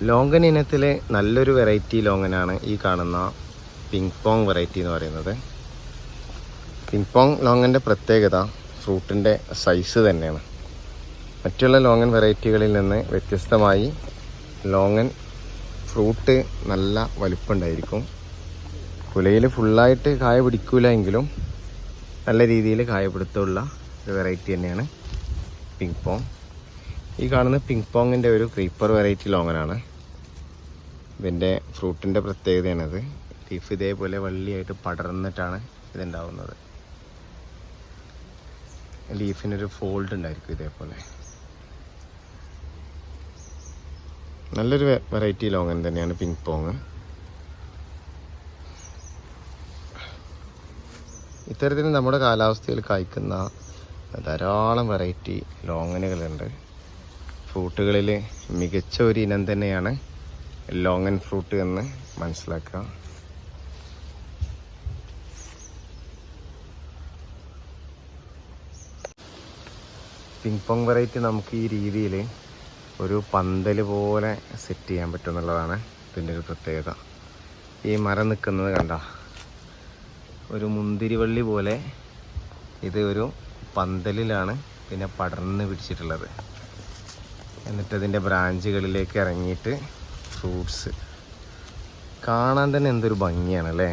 Longan ഇനത്തിലെ നല്ലൊരു variety ലോങ്ങനാണ് ഈ കാണുന്ന പിങ് പോങ് വെറൈറ്റി എന്ന് പറയുന്നത്. പിങ് പോങ് ലോങ്ങന്റെ പ്രത്യേകത ഫ്രൂട്ടിന്റെ സൈസ് തന്നെയാണ്. മറ്റുള്ള ലോങ്ങൻ വെറൈറ്റികളിൽ നിന്ന് വ്യത്യസ്തമായി ലോങ്ങൻ ഫ്രൂട്ട് നല്ല വലുപ്പമുണ്ടായിരിക്കും കുലയിൽ ഫുള്ളായിട്ട് കായ പിടിക്കൂല എങ്കിലും നല്ല രീതിയിൽ കായപിടുത്തമുള്ള ഒരു വെറൈറ്റി തന്നെയാണ് പിങ് പോങ് ഈ കാണുന്ന പിങ് പോങ്ങിന്റെ ഒരു ക്രീപ്പർ വെറൈറ്റി ലോങ്ങനാണ്. ഇതിന്റെ ഫ്രൂട്ടിന്റെ പ്രത്യേകതയാണിത്. ലീഫ് ഇതേപോലെ വള്ളിയായിട്ട് പടർന്നിട്ടാണ് ഇതുണ്ടാവുന്നത്. ലീഫിനൊരു ഫോൾഡ് ഉണ്ടായിരിക്കും ഇതേപോലെ. നല്ലൊരു വെറൈറ്റി ലോങ്ങൻ തന്നെയാണ് പിങ് പോങ് ഇത്തരത്തിൽ നമ്മുടെ കാലാവസ്ഥയിൽ കായ്ക്കുന്ന ധാരാളം വെറൈറ്റി ലോങ്ങനുകളുണ്ട്. ഫ്രൂട്ടുകളിൽ മികച്ച ഒരു ഇനം തന്നെയാണ് ലോങ്ങൻ ഫ്രൂട്ട് എന്ന് മനസ്സിലാക്കുക. പിങ് പോങ് വെറൈറ്റി നമുക്ക് ഈ രീതിയിൽ ഒരു പന്തൽ പോലെ സെറ്റ് ചെയ്യാൻ പറ്റും എന്നുള്ളതാണ് ഇതിന്റെ ഒരു പ്രത്യേകത. ഈ മരം നിൽക്കുന്നത് കണ്ട? ഒരു മുന്തിരിവള്ളി പോലെ ഇത് ഒരു പന്തലിലാണ് പിന്നെ പടർന്ന് പിടിച്ചിട്ടുള്ളത്. എന്നിട്ട് അതിന്റെ ബ്രാഞ്ചുകളിലേക്ക് ഇറങ്ങിയിട്ട് ഫ്രൂട്ട്സ്. കാണാൻ തന്നെ എന്തൊരു ഭംഗിയാണ് അല്ലേ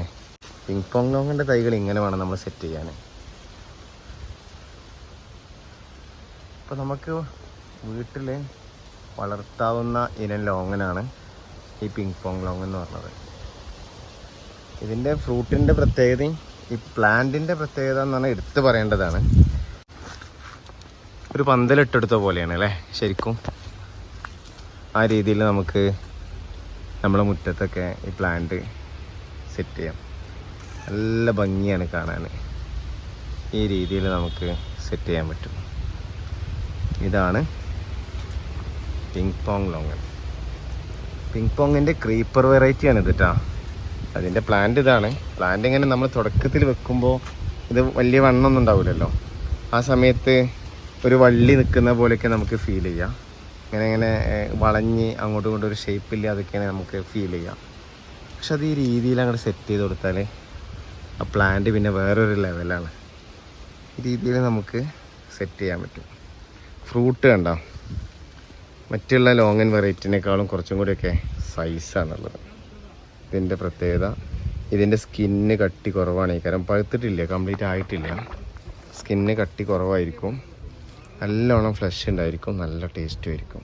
പിങ് പോങ് ലോങ്ങിന്റെ തൈകൾ ഇങ്ങനെ വേണം നമ്മൾ സെറ്റ് ചെയ്യാൻ. അപ്പോൾ നമുക്ക് വീട്ടിൽ വളർത്താവുന്ന ഇനം ലോങ്ങനാണ് ഈ പിങ് പോങ് ലോങ് എന്ന് പറഞ്ഞത്. ഇതിന്റെ ഫ്രൂട്ടിന്റെ പ്രത്യേകതയും ഈ പ്ലാന്റിന്റെ പ്രത്യേകത എന്ന് പറഞ്ഞാൽ എടുത്തു പറയേണ്ടതാണ്. ഒരു പന്തലിട്ടെടുത്ത പോലെയാണ് അല്ലേ? ശരിക്കും. ആ രീതിയിൽ നമുക്ക് നമ്മളെ മുറ്റത്തൊക്കെ ഈ പ്ലാന്റ് സെറ്റ് ചെയ്യാം. നല്ല ഭംഗിയാണ് കാണാൻ. ഈ രീതിയിൽ നമുക്ക് സെറ്റ് ചെയ്യാൻ പറ്റും. ഇതാണ് പിങ് പോങ് ലോങ്ങൻ പിങ് പോങ്ങിന്റെ ക്രീപ്പർ വെറൈറ്റിയാണ് ഇത് കേട്ടോ അതിന്റെ പ്ലാന്റ് ഇതാണ്. പ്ലാന്റ് ഇങ്ങനെ നമ്മൾ തുടക്കത്തിൽ വെക്കുമ്പോൾ ഇത് വലിയ വണ്ണമൊന്നും ഉണ്ടാവില്ലല്ലോ. ആ സമയത്ത് ഒരു വള്ളി നിൽക്കുന്ന പോലെയൊക്കെ നമുക്ക് ഫീൽ ചെയ്യാം. ഇങ്ങനെ ഇങ്ങനെ വളഞ്ഞ് അങ്ങോട്ടും ഇങ്ങോട്ടും ഒരു ഷേപ്പില്ല അതൊക്കെയാണ് നമുക്ക് ഫീൽ ചെയ്യാം. പക്ഷെ അത് ഈ രീതിയിൽ അങ്ങോട്ട് സെറ്റ് ചെയ്ത് കൊടുത്താൽ ആ പ്ലാന്റ് പിന്നെ വേറൊരു ലെവലാണ് ഈ രീതിയിൽ നമുക്ക് സെറ്റ് ചെയ്യാൻ പറ്റും. ഫ്രൂട്ട് കണ്ടോ? മറ്റുള്ള ലോങ്ങൻ വെറൈറ്റിനേക്കാളും കുറച്ചും കൂടിയൊക്കെ സൈസാണുള്ളത് ഇതിന്റെ പ്രത്യേകത ഇതിന്റെ സ്കിന്ന് കട്ടി കുറവാണ്. ഈ കാരണം പഴുത്തിട്ടില്ല കംപ്ലീറ്റ് ആയിട്ടില്ല. സ്കിന്ന് കട്ടി കുറവായിരിക്കും. നല്ലോണം ഫ്ലഷ് ഉണ്ടായിരിക്കും നല്ല ടേസ്റ്റും ആയിരിക്കും.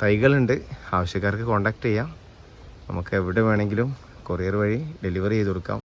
തൈകളുണ്ട് ആവശ്യക്കാർക്ക് കോണ്ടാക്ട് ചെയ്യാം. നമുക്ക് എവിടെ വേണമെങ്കിലും കൊറിയർ വഴി ഡെലിവറി ചെയ്ത് കൊടുക്കാം.